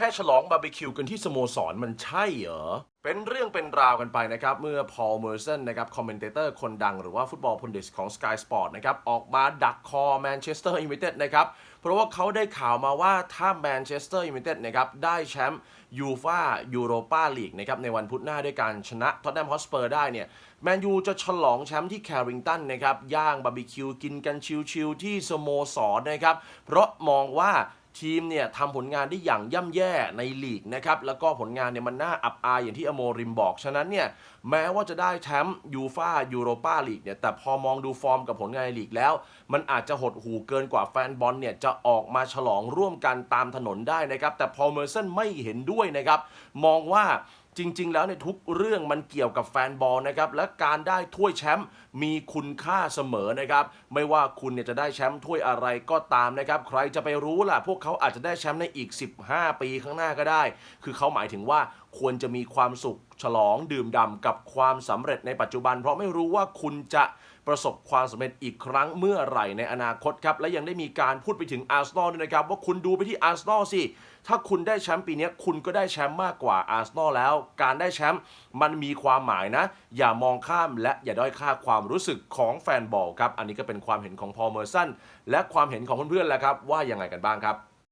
แค่ฉลองบาร์บีคิวกันที่สโมสรมันใช่เหรอ เป็นเรื่องเป็นราวกันไปนะครับ เมื่อพอลเมอร์สันนะครับ คอมเมนเตอร์คนดังหรือว่าฟุตบอลพ u นดิสของ Sky Sport นะครับ ออกมาดักคอแมนเชสเตอร์ยูไนเต็ดนะครับ เพราะว่าเขาได้ข่าวมาว่าถ้าแมนเชสเตอร์ยูไนเต็ดนะครับ ได้แชมป์ยูฟายูโรปาลีกนะครับ ในวันพุธหน้าด้วยการชนะท็อตแนมฮอสเปอร์ได้เนี่ยแมนยูจะฉลองแชมป์ที่แคริงตันนะครับย่างบาร์บีคิวกินกันชิลๆที่สโมสรนะครับเพราะมองว่า ทีมเนี่ยทำผลงานได้อย่างย่ำแย่ในลีกนะครับแล้วก็ผลงานเนี่ยมันน่าอับอายอย่างที่อโมริมบอก ฉะนั้นเนี่ยแม้ว่าจะได้แชมป์ยูฟายูโรปาลีกเนี่ยแต่พอมองดูฟอร์มกับผลงานในลีกแล้ว มันอาจจะหดหูเกินกว่าแฟนบอลเนี่ยจะออกมาฉลองร่วมกันตามถนนได้นะครับแต่พอเมอร์เซนไม่เห็นด้วยนะครับมองว่า จริง ๆ แล้วในทุกเรื่องมันเกี่ยวกับแฟนบอลนะครับและการได้ถ้วยแชมป์มีคุณค่าเสมอนะครับไม่ว่าคุณเนี่ยจะได้แชมป์ถ้วยอะไรก็ตามนะครับใครจะไปรู้ล่ะพวกเขาอาจจะได้แชมป์ในอีก 15 ปีข้างหน้าก็ได้ คือเขาหมายถึงว่าควรจะมีความสุข ฉลองดื่มด่ำกับความสำเร็จในปัจจุบัน เพราะไม่รู้ว่าคุณจะประสบความสำเร็จอีกครั้งเมื่อไหร่ในอนาคตครับ และยังได้มีการพูดไปถึงอาร์เซนอลด้วยนะครับ ว่าคุณดูไปที่อาร์เซนอลสิ ถ้าคุณได้แชมป์ปีนี้คุณก็ได้แชมป์มากกว่าอาร์เซนอลแล้ว การได้แชมป์มันมีความหมายนะ อย่ามองข้ามและอย่าด้อยค่าความรู้สึกของแฟนบอลครับ อันนี้ก็เป็นความเห็นของพอลเมอร์สันและความเห็นของเพื่อนๆแหละครับว่ายังไงกันบ้างครับ